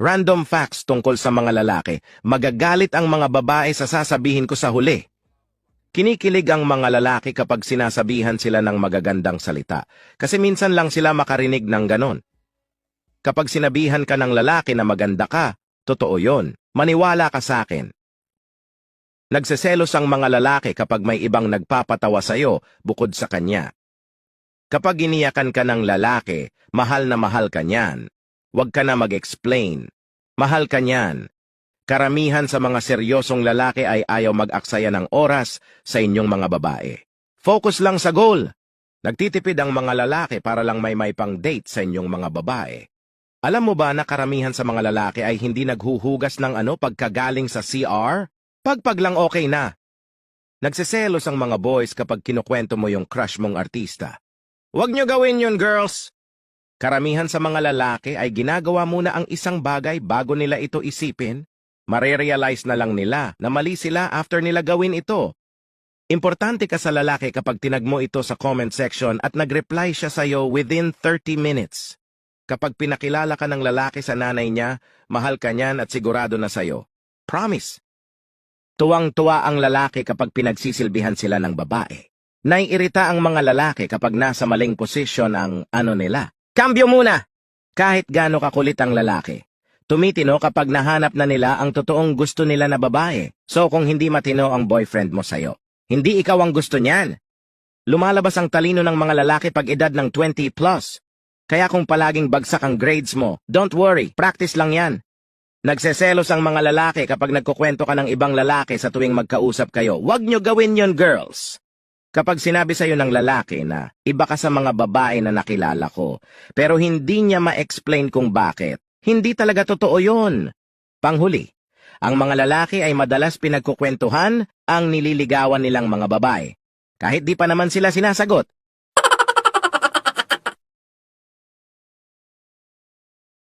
Random facts tungkol sa mga lalaki. Magagalit ang mga babae sa sasabihin ko sa huli. Kinikilig ang mga lalaki kapag sinasabihan sila ng magagandang salita. Kasi minsan lang sila makarinig ng ganon. Kapag sinabihan ka ng lalaki na maganda ka, totoo yon. Maniwala ka sa akin. Nagseselos ang mga lalaki kapag may ibang nagpapatawa sa'yo bukod sa kanya. Kapag iniyakan ka ng lalaki, mahal na mahal ka niyan. Huwag ka na mag-explain. Mahal ka niyan. Karamihan sa mga seryosong lalaki ay ayaw mag-aksaya ng oras sa inyong mga babae. Focus lang sa goal. Nagtitipid ang mga lalaki para lang may may pang date sa inyong mga babae. Alam mo ba na karamihan sa mga lalaki ay hindi naghuhugas ng ano pagkagaling sa CR? Pagpag lang okay na. Nagseselos ang mga boys kapag kinukwento mo yung crush mong artista. Huwag nyo gawin yun, girls! Karamihan sa mga lalaki ay ginagawa muna ang isang bagay bago nila ito isipin. Marerealize na lang nila na mali sila after nila gawin ito. Importante ka sa lalaki kapag tinag mo ito sa comment section at nag-reply siya sa'yo within 30 minutes. Kapag pinakilala ka ng lalaki sa nanay niya, mahal ka niyan at sigurado na sa'yo. Promise. Tuwang-tuwa ang lalaki kapag pinagsisilbihan sila ng babae. Naiirita ang mga lalaki kapag nasa maling posisyon ang ano nila. Kambyo muna! Kahit gaano kakulit ang lalaki. Tumitino kapag nahanap na nila ang totoong gusto nila na babae. So kung hindi matino ang boyfriend mo sa'yo, hindi ikaw ang gusto niyan. Lumalabas ang talino ng mga lalaki pag edad ng 20 plus. Kaya kung palaging bagsak ang grades mo, don't worry, practice lang yan. Nagseselos ang mga lalaki kapag nagkukwento ka ng ibang lalaki sa tuwing magkausap kayo. Huwag nyo gawin yon girls. Kapag sinabi sa'yo ng lalaki na iba ka sa mga babae na nakilala ko, pero hindi niya ma-explain kung bakit, hindi talaga totoo yon. Panghuli, ang mga lalaki ay madalas pinagkukwentuhan ang nililigawan nilang mga babae. Kahit di pa naman sila sinasagot,